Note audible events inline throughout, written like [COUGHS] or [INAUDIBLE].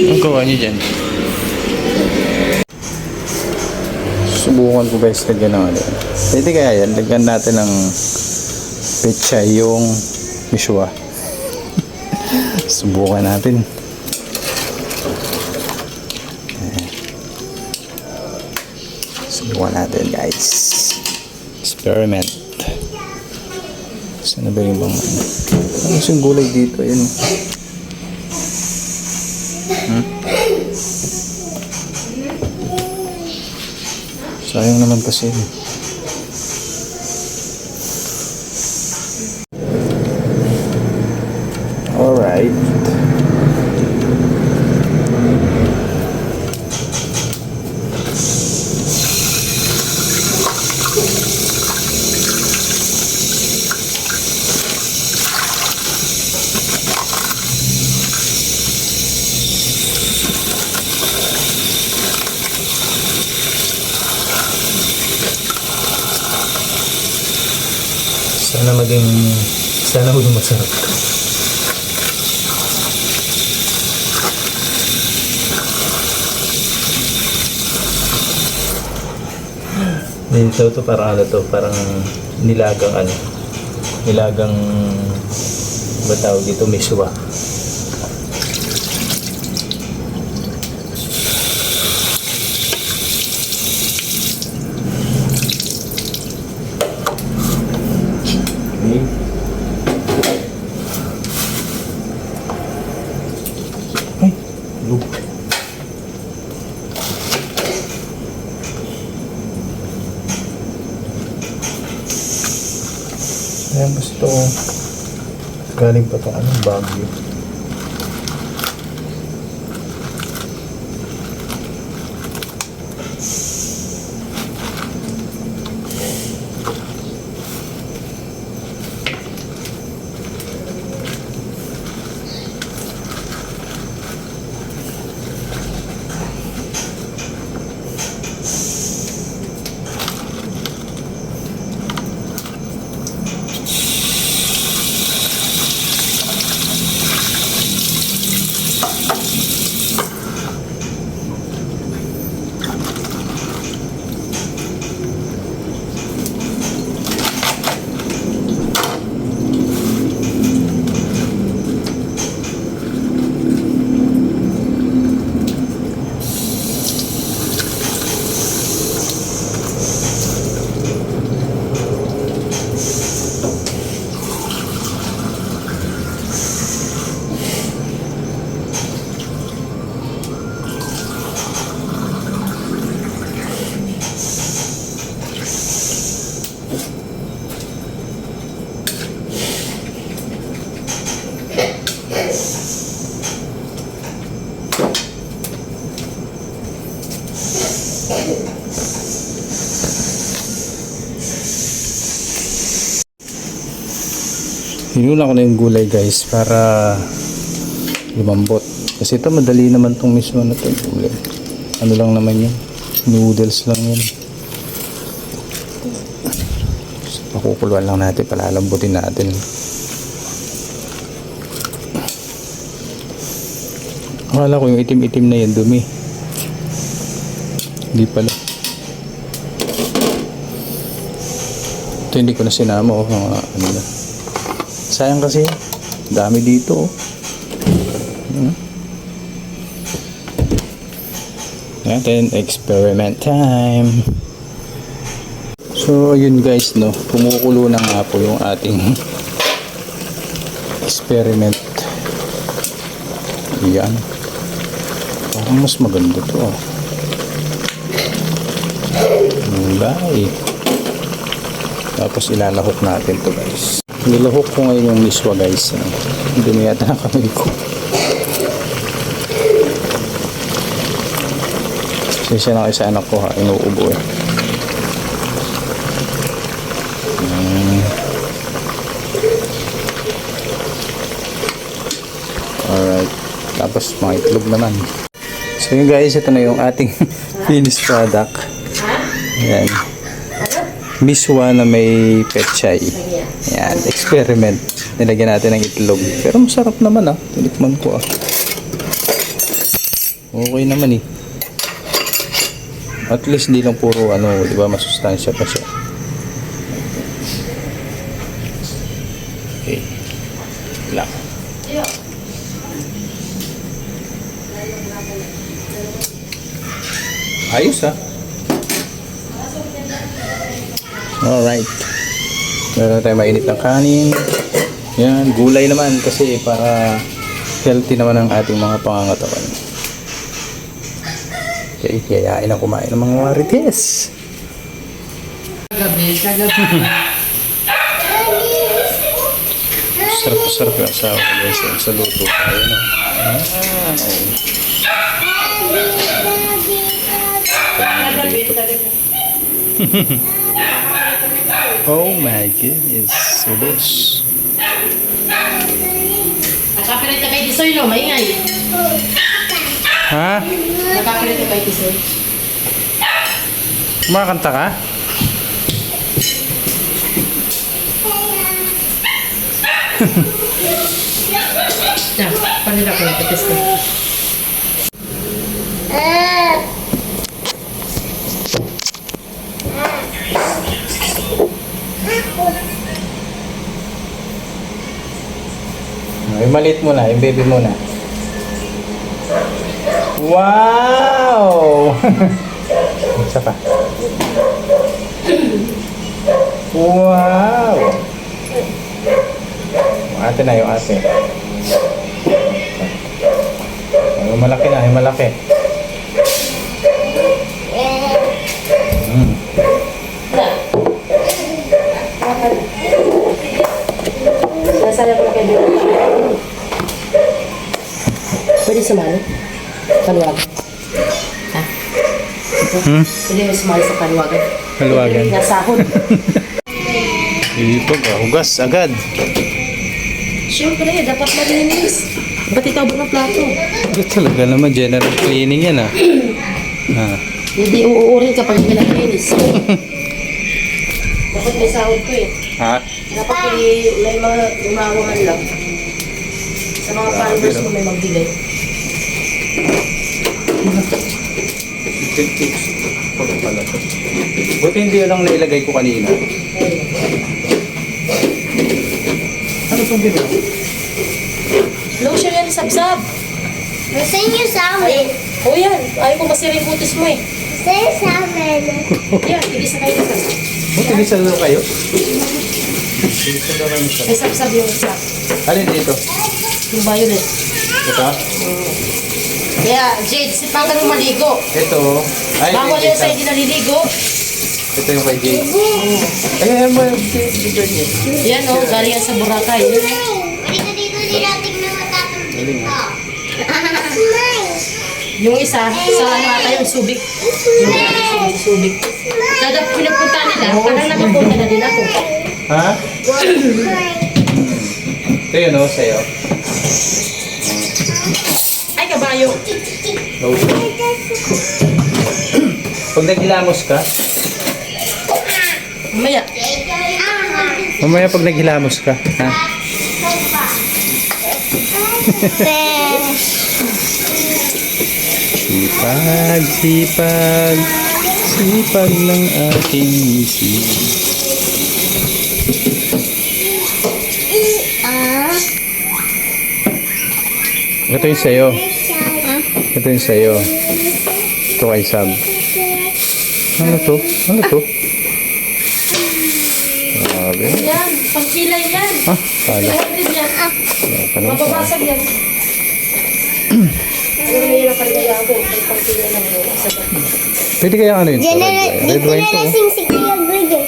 Ang gawa niyo dyan? Subukan ko guys lagyan ng ano. Pwede kaya yan. Lagyan natin ng pecha yung miswa. [LAUGHS] Subukan natin. Subukan natin guys. Experiment. Saan na ba yung mga ano? Yung gulay dito? Ayan. Sayang naman kasi. Alright. Sana maging, sana maging masarap. Dito to parang ano to, parang nilagang ano, nilagang ba tawag dito, miswa. Ay, lug. Ayan, gusto ko. Galing pa itong anong Hinula ko na yung gulay guys para lumambot. Kasi ito madali naman tong mismo na to. Gulay. Ano lang naman yun. Noodles lang yun. So, pakukuluan lang natin. Palalambutin natin. Akala ko yung itim-itim na yan dumi. Hindi pala. Ito hindi ko na sinama oh, mga ano na. Sayang kasi. Dami dito. oh. Hmm. Natin experiment time. So ayun guys no, kumukulo na nga po yung ating experiment. Yan. Parang mas maganda to. ah. Bye. Tapos ilalahok natin to guys. Nilahok ko ngayon yung miswa guys. Hindi na yata ang kamay ko. Sisya na kayo sa anak ko ha. Inuubo eh. Mm. Alright. Tapos mga itlog naman. So yun guys, ito na yung ating [LAUGHS] finished product. Ayan. Miswa na may petchay. Ayan, experiment. Nilagyan natin ng itlog. Pero masarap naman ah. Tinikman ko ah. Okay naman eh. At least hindi lang puro ano, di ba, masustansya pa siya. Okay. Lang. Ayos ah. Alright. Meron tayo mainit ng kanin. Yan, gulay naman kasi para healthy naman ang ating mga pangangatawan. Okay, yayain na kumain ng mga marites. Kagabi, kagabi. Sarap-sarap yung asawa ko guys sa, luto. Ayun na. Oh [LAUGHS] my goodness. Subos. Nakapilit ka kay Tisoy, no? Maingay. Ha? Nakapilit ka kay Tisoy. Kumakanta ka? Yan, panila ko, patis ko. Yung maliit muna, yung baby muna. Wow! [LAUGHS] Isa pa. Wow! Yung ate na, yung ate. Yung malaki na, yung malaki. Hmm? Pwede mo sumali sa kaluwagan. Kaluwagan. Nasahod. [LAUGHS] Ipag, ah, hugas agad. Siyempre, dapat malinis. Ba't ikaw ba ng plato? Ito talaga naman, general cleaning yan ah. [CLEARS THROAT] ah. Hindi uuurin kapag hindi naglinis. [LAUGHS] dapat may sahod ko eh. Ha? Dapat may, may mga umawangan lang. Sa mga followers mo may magbigay. Pala to. Buti hindi lang nailagay ko kanina. Ano itong ginawa? Lotion yan, sabsab. Saan yung sa amin? O yan, ayaw ko masira yung kutis mo eh. Saan yung sa amin? Yan, hindi sa kayo isa. Buti bisa daw kayo? May sabsab yung isa. Alin dito? Yung violet. Ito? Kaya, Jade, si pang ganun maligo. Ito. Ay, ito, yan sa hindi naliligo. ito yung kay Jay. Ay, ayan mo yung bigger niya. Yan o, galing yan sa Boracay. Ka dito nila tignan matatang ko. [LAUGHS] Yung isa, sa ano ata yung subik. Yung subik, subik. Kada pinapunta nila, parang nakapunta na din ako. Ha? Ito yun o, sa'yo. Ay, kabayo. Lotion. Pag naghilamos ka, Mamaya. mamaya pag naghilamos ka, ha? Sipag, sipag, sipag ng aking isip. Ito yung sa'yo. Ito yung sa'yo. Ito kay Sab. Ano to? Ano to? Grabe. Yan, pangkilay yan. Ah, pala. 200 yan. Ano to? Mababasag yan. Pa rin ako? May pangkilay lang yun. Sa Pwede kaya ano yun? Diyan na, dito na lasing si Kuya eh.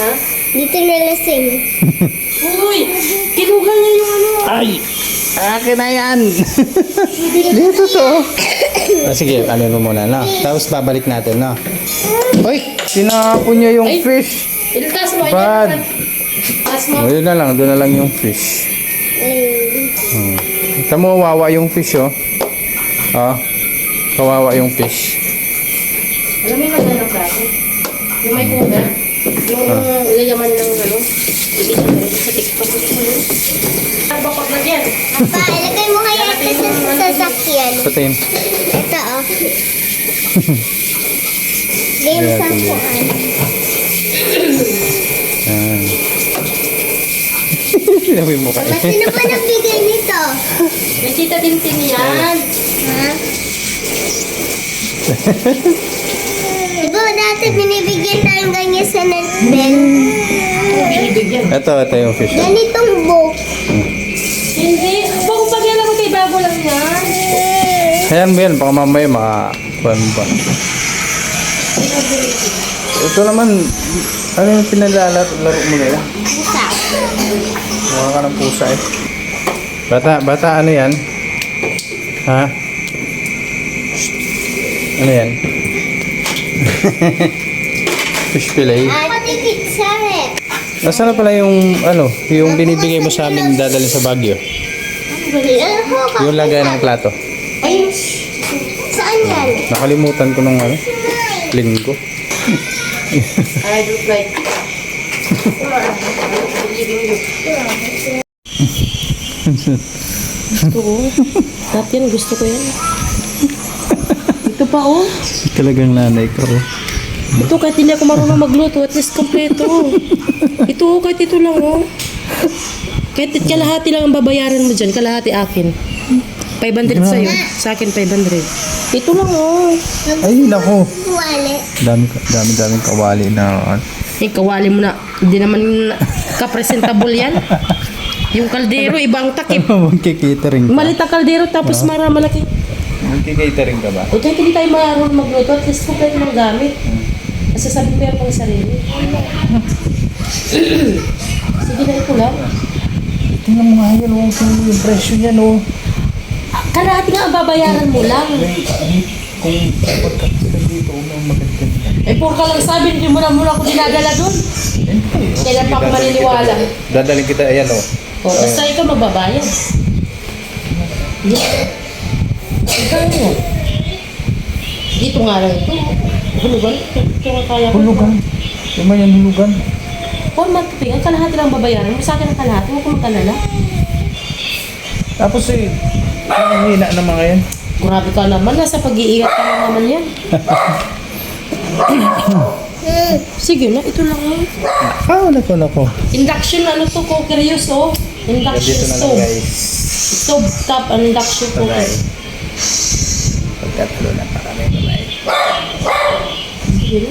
Ha? Dito na lasing. Uy! Kinuha niya yung ano. Ay! Akin na yan! [LAUGHS] Dito to. ah, sige, ano mo muna na. Tapos babalik natin na. Uy! Tinapon niya yung Ay. fish. Iltas mo. Bad. Iltas mo. O, yun na lang. Doon na lang yung fish. Hmm. Ito mo, wawa yung fish, oh. Ah, kawawa yung fish. Alam mo yung maganda ng plato? Yung may cover? Yung Ah. ilayaman ng ano? Hindi na meron sa TikTok. Ano ba pag nagyan? Pa, ilagay mo kaya ito sa sasakyan. Patin. Ito Game Yeah, sampuan. Yan. Sinabi mo ka Mas sino ba nagbigay nito? May tita Tintin yan. Ha? [LAUGHS] Dati binibigyan tayong ganyan sa Netbel? Binibigyan. Ito, ito yung fish. Ganitong book. Hindi. Bago pag yan ako kay bago lang yan. Ayan mo yan, baka mamaya makakuha mo pa. Ito naman, ano yung pinalalaro mo nila? Isa. Mukha ka ng pusa eh. Bata, bata ano yan? Ha? Ano yan? [LAUGHS] Fish fillet. Pati pizza eh. Nasaan na pala yung, ano, yung binibigay mo sa amin dadalhin sa Baguio? Ano? Yung lagay ng plato. Ay, saan yan? Nakalimutan ko nung ano, linggo. I don't like. Gusto ko. Dati yan, gusto ko yan. [LAUGHS] Pa oh. Talagang nanay ko. Ito kahit hindi ako marunong magluto, at least kompleto. Ito oh, kahit ito lang oh. Kahit kalahati lang ang babayaran mo dyan, kalahati akin. 500 sa'yo, sa akin 500. Ito lang oh. Ay, nako. Dami, dami, daming kawali na. Eh, kawali mo na. Hindi naman ka-presentable yan. Yung kaldero, ibang takip. [LAUGHS] Magkikitering ka. Malit ang kaldero, tapos mara malaki. Magkikitering ka ba? O kahit hindi tayo marunong magluto, at least kompleto ng gamit. Kasi sabi ko yan pang sarili. [COUGHS] Sige na ito lang. Tingnan mo nga yan, oh. Tingnan mo yung presyo niyan, oh. Kalahati nga ang babayaran mo lang. Kung pagkakita dito, oh, may maganda yan. Eh, puro ka lang sabi, hindi mo na muna ako dinadala doon. Kailan pa ako maniniwala? Dadaling kita, ayan, oh. O, basta ikaw magbabayad. Yeah. Mo. Dito nga lang ito. Hulugan. Ito nga kaya ko. Hulugan. Yung may yan hulugan. Paul, magpaping. Ang kalahati lang babayaran mo. Sa akin ang kalahati. Huwag ko magkalala. Tapos eh, ang hina ng mga yan. Grabe ka naman. Nasa pag-iingat ka na naman yan. [COUGHS] Sige na, ito lang. Ah, nako, nako. Induction, ano to, cooker use, oh. Induction Dito na lang, stove. guys. Stove top, ang induction cooker. Bye. Pagkatalo na pa kami. Bye. Sige na.